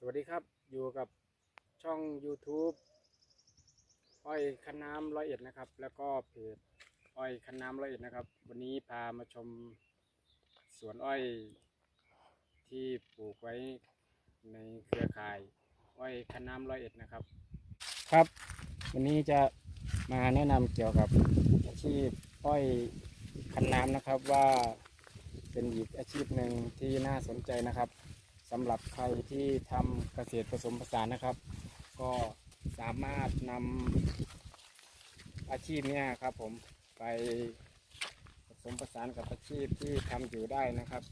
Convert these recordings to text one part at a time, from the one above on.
สวัสดีครับอยู่กับช่อง YouTube อ้อยคันน้ำร้อยเอ็ดนะครับ แล้วก็เพจอ้อยคันน้ำร้อยเอ็ดนะครับ วันนี้พามาชมสวนอ้อยที่ปลูกไว้ในเครือข่ายอ้อยคันน้ำร้อยเอ็ดนะครับ ครับ วันนี้จะมาแนะนำเกี่ยวกับอาชีพอ้อยคันน้ำนะครับว่าเป็นอีกอาชีพหนึ่งที่น่าสนใจนะครับ สำหรับใครที่ทำเกษตรผสมผสานนะครับ ก็สามารถนำอาชีพเนี้ยครับผมไปผสมผสานกับอาชีพที่ทำอยู่ได้นะครับ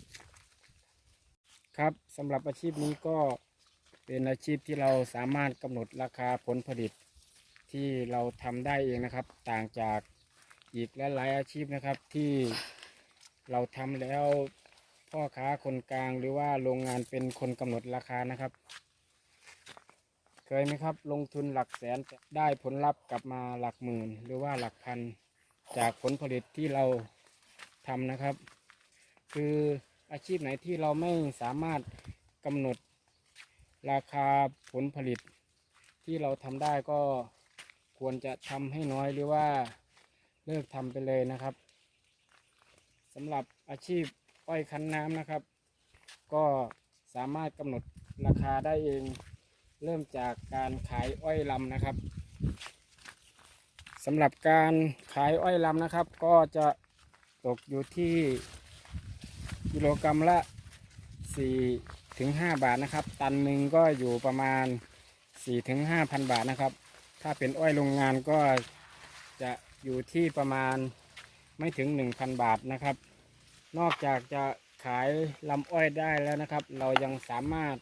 ครับสำหรับอาชีพนี้ก็เป็นอาชีพที่เราสามารถกำหนดราคาผลผลิตที่เราทำได้เองนะครับ ต่างจากอีกหลายๆอาชีพนะครับที่เราทำแล้ว พ่อค้าคนกลางหรือว่าโรงงานเป็นคนกำหนดราคานะครับ เคยไหมครับ ลงทุนหลักแสนได้ผลลัพธ์กลับมาหลักหมื่น หรือว่าหลักพัน จากผลผลิตที่เราทำนะครับ คืออาชีพไหนที่เราไม่สามารถกำหนดราคาผลผลิตที่เราทำได้ก็ควรจะทำให้น้อยหรือว่าเลิกทำไปเลยนะครับสำหรับอาชีพ อ้อยคั้นน้ำนะครับ ก็สามารถกำหนดราคาได้เอง เริ่มจากการขายอ้อยลำนะครับสำหรับการขายอ้อยลำนะครับ ก็จะตกอยู่ที่กิโลกรรัมละ 4 ถึง 5 บาทนะครับ ตันหนึ่งก็อยู่ประมาณ 4 ถึง5,000บาทนะครับ ถ้าเป็นอ้อยโรงงานก็จะอยู่ที่ประมาณไม่ถึง 1,000 บาทนะครับ นอกจากจะขายลำอ้อยได้แล้วนะครับ เรายังสามารถ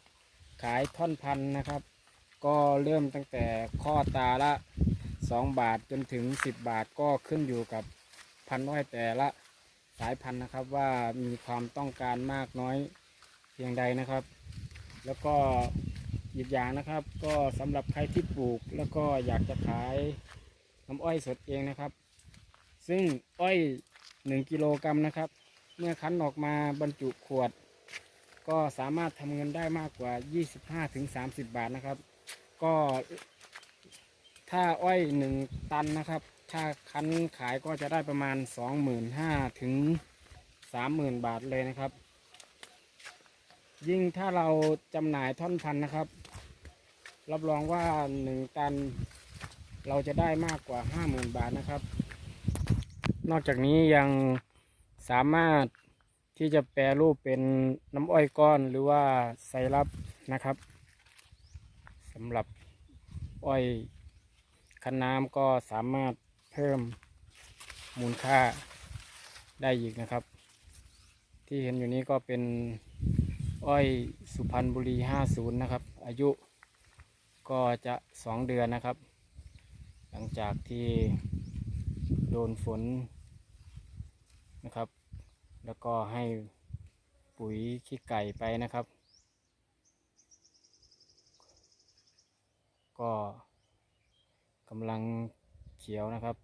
ขายท่อนพันธุ์นะครับ ก็เริ่มตั้งแต่ข้อตาละ 2 บาทจนถึง 10 บาทก็ขึ้นอยู่กับพันอ้อยแต่ละสายพันธุ์นะครับว่ามีความต้องการมากน้อยเพียงใดนะครับ แล้วก็อีกอย่างนะครับ ก็สำหรับใครที่ปลูก แล้วก็อยากจะขายน้ำอ้อยสดเองนะครับ ซึ่งอ้อย 1 กิโลกรัมนะครับ เมื่อคั้นออกมาบรรจุขวด ก็สามารถทำเงินได้มากกว่า 25-30 บาทนะครับ ก็ถ้าอ้อย 1 ตันนะครับ ถ้าคั้นขายก็จะได้ประมาณ 25,000ถึง30,000 บาทเลยนะครับ ยิ่งถ้าเราจำหน่ายท่อนพันนะครับ รับรองว่า 1 ตันเราจะได้มากกว่า 50,000 บาทนะครับ นอกจากนี้ยัง สามารถที่จะแปรรูปเป็นน้ำอ้อยก้อนหรือว่าไซรัปนะครับสำหรับอ้อยคันน้ำก็สามารถเพิ่มมูลค่าได้อีกนะครับ ที่เห็นอยู่นี้ก็เป็นอ้อยสุพรรณบุรี 50 นะครับ อายุก็จะ 2 เดือนนะครับ หลังจากที่โดนฝน นะครับ แล้วก็ให้ปุ๋ยขี้ไก่ไปนะครับ ก็กำลังเขียวนะครับ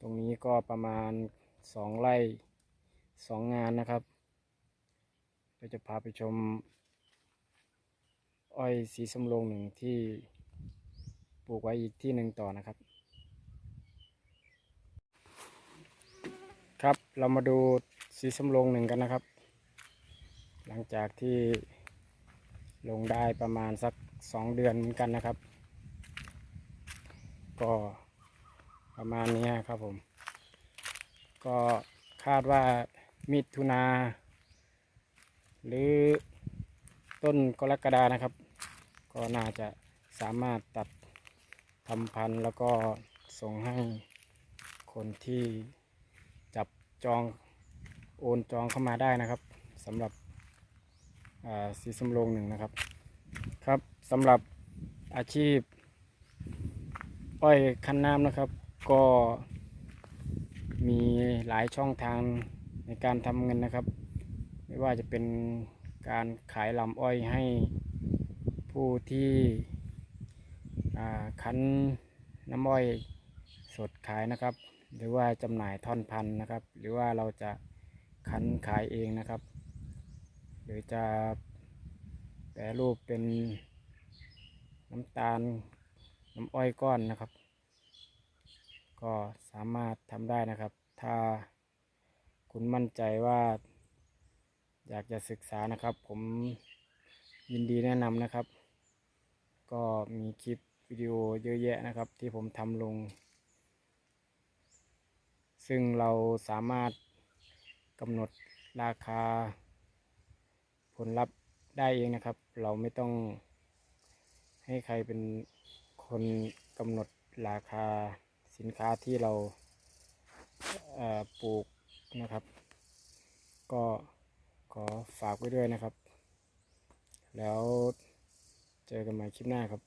ตรงนี้ก็ประมาณสองไร่สองงานนะครับเราจะพาไปชม อ้อยสีสำโรงหนึ่งที่ปลูกไว้อีกที่หนึ่งต่อนะครับ ครับเรามาดูสีสำโรงหนึ่งกันนะครับ หลังจากที่ลงได้ประมาณสักสองเดือนเหมือนกันนะครับ ก็ประมาณนี้ครับผม ก็คาดว่ามิถุนาหรือต้นกรกฎานะครับ ก็น่าจะสามารถตัดทำพันธุ์แล้วก็ส่งให้คนที่จับ จองโอนจองเข้ามาได้นะครับสำหรับสีสำโรงหนึ่งนะครับ ครับสำหรับอาชีพ อ้อยคันน้ำนะครับ ก็มีหลายช่องทางในการทำเงินนะครับ ไม่ว่าจะเป็นการขายลำอ้อยให้ผู้ที่คั้นน้ำอ้อยสดขายนะครับ หรือว่าจำหน่ายท่อนพันธุ์นะครับ หรือว่าเราจะคั้นขายเองนะครับ หรือจะแปรรูปเป็นน้ำตาลน้ำอ้อยก้อนนะครับ ก็สามารถทำได้นะครับ ถ้าคุณมั่นใจว่าอยากจะศึกษานะครับ ผมยินดีแนะนำนะครับ ก็มีคลิปวิดีโอเยอะแยะนะครับ ที่ผมทำลง ซึ่งเราสามารถกำหนดราคา ผลลัพธ์ได้เองนะครับ เราไม่ต้องให้ใครเป็นคนกำหนดราคาสินค้าที่เราเปลูกนะครับ ก็ขอฝากไว้ด้วยนะครับ แล้วเจอกันใหม่คลิปหน้าครับ